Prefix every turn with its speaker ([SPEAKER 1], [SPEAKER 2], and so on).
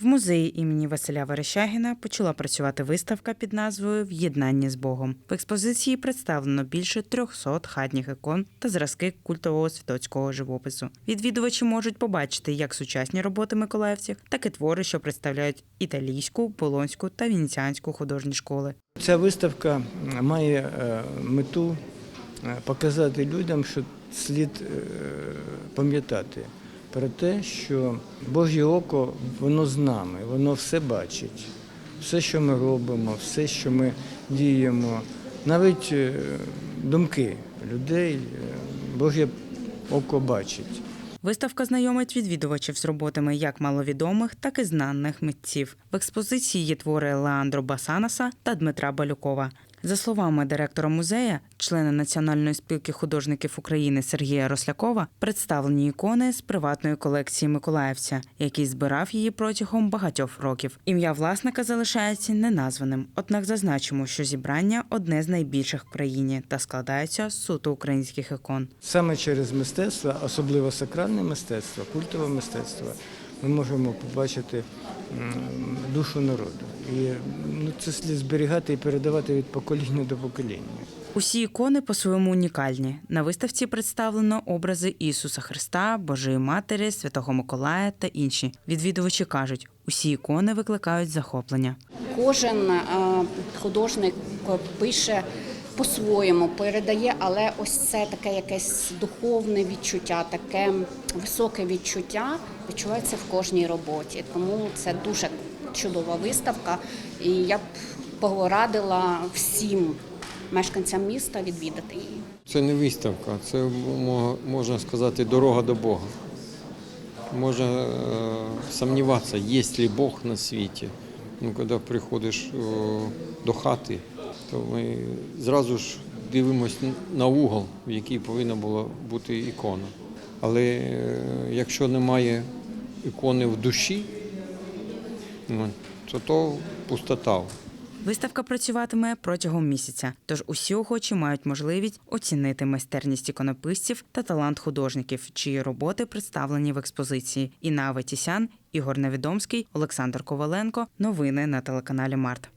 [SPEAKER 1] В музеї імені Василя Верещагіна почала працювати виставка під назвою В'єднання з Богом. В експозиції представлено більше 300 хатніх ікон та зразки культового світоцького живопису. Відвідувачі можуть побачити як сучасні роботи миколаївців, так і твори, що представляють італійську, болонську та венеціанську художні школи.
[SPEAKER 2] Ця виставка має е, мету е, показати людям, що слід е, пам'ятати про те, що Божє око воно з нами, воно все бачить. Все, що ми робимо, все, що ми діємо, навіть е, думки людей, е, Божє око бачить.
[SPEAKER 1] Виставка знайомить відвідувачів з роботами як маловідомих, так і знаних митців. В експозиції є твори Леандро Басанаса та Дмитра Балюкова. За словами директора музея, члена Національної спілки художників України Сергія Рослякова, представлені ікони з приватної колекції Миколаївця, який збирав її протягом багатьох років. Ім'я власника залишається неназваним. Однак зазначимо, що зібрання одне з найбільших в країні та складається з суто українських ікон.
[SPEAKER 2] Саме через мистецтво, особливо сакральне мистецтво, культове мистецтво, ми можемо побачити душу народу. І ну, це слід зберігати і передавати від покоління до покоління.
[SPEAKER 1] Усі ікони по-своєму унікальні. На виставці представлено образи Ісуса Христа, Божої Матері, Святого Миколая та інші. Відвідувачі кажуть, усі ікони викликають захоплення.
[SPEAKER 3] Кожен е, художник пише по-своєму, передає, але ось це таке якесь духовне відчуття, таке високе відчуття відчувається в кожній роботі. Тому це дуже чудова виставка, і я б порадила всім мешканцям міста відвідати її.
[SPEAKER 4] Це не виставка, це можна сказати дорога до Бога. Можна е, сумніватися, є ли Бог на світі. Ну, коли приходиш е, до хати, то ми зразу ж дивимося на угол, в який повинна була бути ікона. Але е, якщо немає ікони в душі, ну, то то пустота.
[SPEAKER 1] Виставка працюватиме протягом місяця, тож усі охочі мають можливість оцінити майстерність іконописців та талант художників, чиї роботи представлені в експозиції. Інна Аветісян, Ігор Невідомський, Олександр Коваленко. Новини на телеканалі Март.